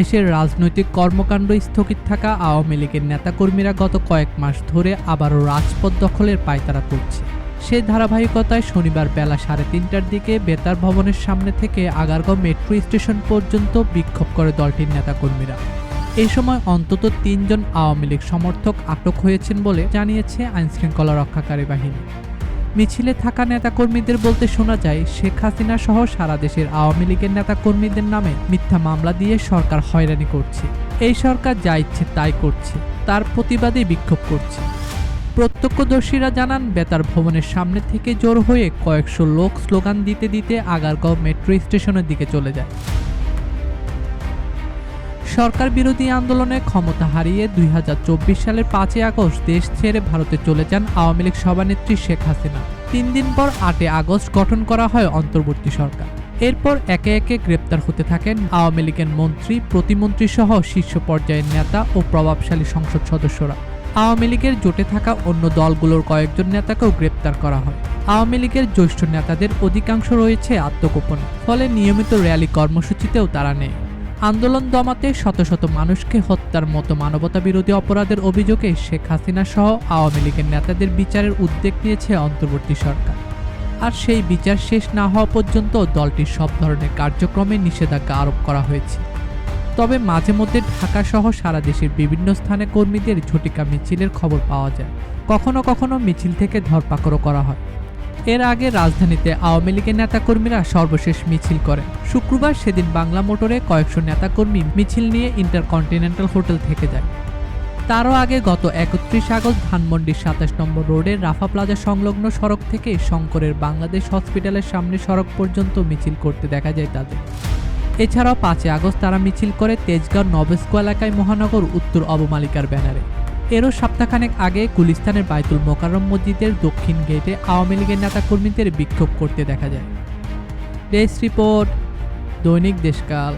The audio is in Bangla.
দেশের রাজনৈতিক কর্মকাণ্ড স্থগিত থাকা আওয়ামী লীগের নেতাকর্মীরা গত কয়েক মাস ধরে আবারও রাজপথ দখলের পায়তারা করছে সেই ধারাবাহিকতায় শনিবার বেলা সাড়ে তিনটার দিকে বেতার ভবনের সামনে থেকে আগারগাঁও মেট্রো স্টেশন পর্যন্ত বিক্ষোভ করে দলটির নেতাকর্মীরা। এই সময় অন্তত তিনজন আওয়ামী লীগ সমর্থক আটক হয়েছেন বলে জানিয়েছে আইনশৃঙ্খলা রক্ষাকারী বাহিনী। মিছিলে থাকা নেতাকর্মীদের বলতে শোনা যায়, শেখ হাসিনা সহ সারা দেশের আওয়ামী লীগের নেতাকর্মীদের নামে মিথ্যা মামলা দিয়ে সরকার হয়রানি করছে। এই সরকার যা ইচ্ছে তাই করছে, তার প্রতিবাদে বিক্ষোভ করছে। প্রত্যক্ষদর্শীরা জানান, বেতার ভবনের সামনে থেকে জোর হয়ে কয়েকশো লোক স্লোগান দিতে দিতে আগারগাঁও মেট্রো স্টেশনের দিকে চলে যায়। সরকার বিরোধী আন্দোলনে ক্ষমতা হারিয়ে দুই হাজার চব্বিশ সালের পাঁচই আগস্ট দেশ ছেড়ে ভারতে চলে যান আওয়ামী লীগ সভানেত্রী শেখ হাসিনা। তিন দিন পর আটই আগস্ট গঠন করা হয় অন্তর্বর্তী সরকার। এরপর একে একে গ্রেপ্তার হতে থাকেন আওয়ামী লীগের মন্ত্রী প্রতিমন্ত্রী সহ শীর্ষ পর্যায়ের নেতা ও প্রভাবশালী সংসদ সদস্যরা। আওয়ামী লীগের জোটে থাকা অন্য দলগুলোর কয়েকজন নেতাকেও গ্রেপ্তার করা হয়। আওয়ামী লীগের জ্যেষ্ঠ নেতাদের অধিকাংশ রয়েছে আত্মগোপনে, ফলে নিয়মিত র্যালি কর্মসূচিতেও তারা নেই। আন্দোলন দমাতে শত শত মানুষকে হত্যার মতো মানবতা বিরোধী অপরাধের অভিযোগে শেখ হাসিনা সহ আওয়ামী লীগের নেতাদের বিচারের উদ্যোগ নিয়েছে অন্তর্বর্তী সরকার। আর সেই বিচার শেষ না হওয়া পর্যন্ত দলটির সব ধরনের কার্যক্রমে নিষেধাজ্ঞা আরোপ করা হয়েছে। তবে মাঝে মধ্যে ঢাকা সহ সারা দেশের বিভিন্ন স্থানে কর্মীদের ঝটিকা মিছিলের খবর পাওয়া যায়। কখনো কখনো মিছিল থেকে ধরপাকড়ও করা হয়। এর আগে রাজধানীতে আওয়ামী লীগের নেতাকর্মীরা সর্বশেষ মিছিল করেন। শুক্রবার সেদিন বাংলা মোটরে কয়েকশো নেতাকর্মী মিছিল নিয়ে ইন্টারকন্টিনেন্টাল হোটেল থেকে যায়। তারও আগে গত একত্রিশ আগস্ট ধানমন্ডির সাতাশ নম্বর রোডের রাফা প্লাজা সংলগ্ন সড়ক থেকে শঙ্করের বাংলাদেশ হসপিটালের সামনে সড়ক পর্যন্ত মিছিল করতে দেখা যায় তাদের। এছাড়াও পাঁচই আগস্ট তারা মিছিল করে তেজগাঁও নবেস্কো এলাকায় মহানগর উত্তর অবমালিকার ব্যানারে। এরও সপ্তাহখানেক আগে গুলিস্তানের বাইতুল মোকারম মসজিদের দক্ষিণ গেটে আওয়ামী লীগের নেতাকর্মীদের বিক্ষোভ করতে দেখা যায়। ডেস্ক রিপোর্ট, দৈনিক দেশকাল।